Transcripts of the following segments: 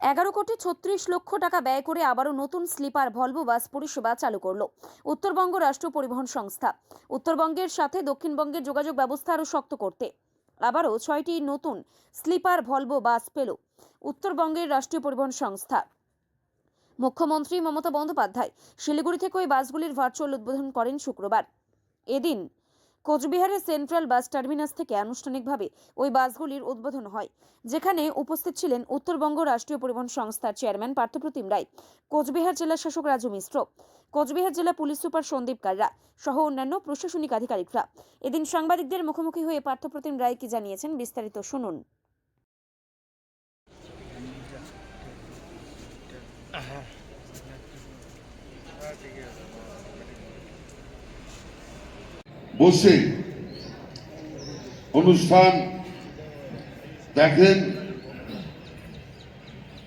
এগারো কোটি ছত্রিশ লক্ষ টাকা ব্যয় করে আবারও নতুন স্লিপার ভলভো বাস পরিষেবা চালু করল উত্তরবঙ্গ রাষ্ট্র পরিবহন সংস্থা। উত্তরবঙ্গের সাথে দক্ষিণবঙ্গের যোগাযোগ ব্যবস্থা আরও শক্ত করতে আবারও ছয়টি নতুন স্লিপার ভলভো বাস পেল উত্তরবঙ্গের রাষ্ট্রীয় পরিবহন সংস্থা। মুখ্যমন্ত্রী মমতা বন্দ্যোপাধ্যায় শিলিগুড়ি থেকে ওই বাসগুলির ভার্চুয়াল উদ্বোধন করেন শুক্রবার। এদিন কোচবিহারের সেন্ট্রাল বাস টার্মিনাস থেকে আনুষ্ঠানিকভাবে ওই বাসগুলির উদ্বোধন হয়, যেখানে উপস্থিত ছিলেন উত্তরবঙ্গ রাষ্ট্রীয় পরিবহন সংস্থার চেয়ারম্যান পার্থপ্রতিম রায়, কোচবিহার জেলা শাসক রাজু মিশ্র, কোচবিহার জেলা পুলিশ সুপার সন্দীপ কাররা সহ অন্যান্য প্রশাসনিক আধিকারিকরা। এদিন সাংবাদিকদের মুখোমুখি হয়ে পার্থপ্রতিম রায় কি জানিয়েছেন বিস্তারিত শুনুন। বসে অনুষ্ঠান দেখেন।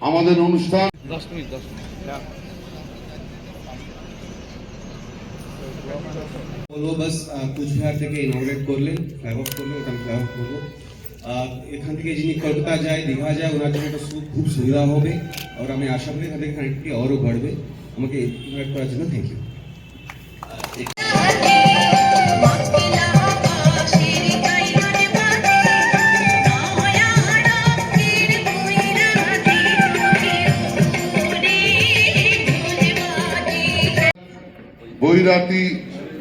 আমাদের অনুষ্ঠান দশ মিনিট দশ মিনিট। বলব বাস কুচবিহার থেকে ইনগ্রেট করলেন ফ্ল্যাগ করলেন আমি ফ্ল্যাগ করব আর এখান থেকে যিনি কলকাতা যায় দীঘা যায় ওনার জন্য একটা খুব সুবিধা হবে। আর আমি আশা করি এখান থেকে কানেক্টিভিটি আরও বাড়বে। আমাকে ইনভাইট করার জন্য থ্যাংক ইউ বৈরাতি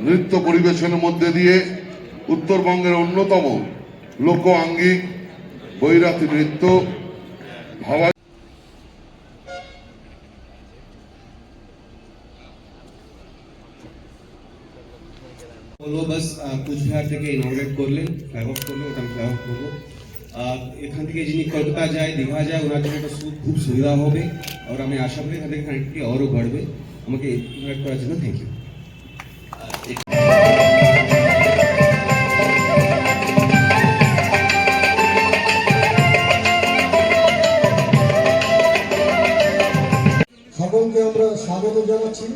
নৃত্য পরিবেশনের মধ্যে দিয়ে উত্তরবঙ্গের অন্যতম লোক আঙ্গিক বৈরাতি নৃত্য ভাবা বলব বাস কুচবিহার থেকে ইনগ্রেট করলেন ফ্ল্যাগ অফ ওটা ফ্ল্যাগ অফ করব। আর এখান থেকে যিনি কলকাতা যায়, দীঘা যায়, ওনার জন্য খুব সুবিধা হবে। আর আমি আশা করি এখান থেকে কানেক্টিভিটি আরও বাড়বে। আমাকে ইনভাইট করার জন্য থ্যাংক ইউ সকলকে আমরা স্বাগত জানাচ্ছি।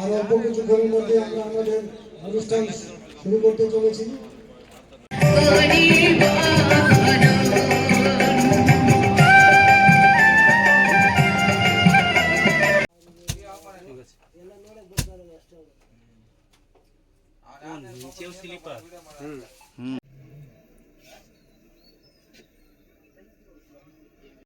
আর অল্প কিছুক্ষণের মধ্যে আমরা আমাদের অনুষ্ঠান শুরু করতে চলেছি। নিচেও স্লিপার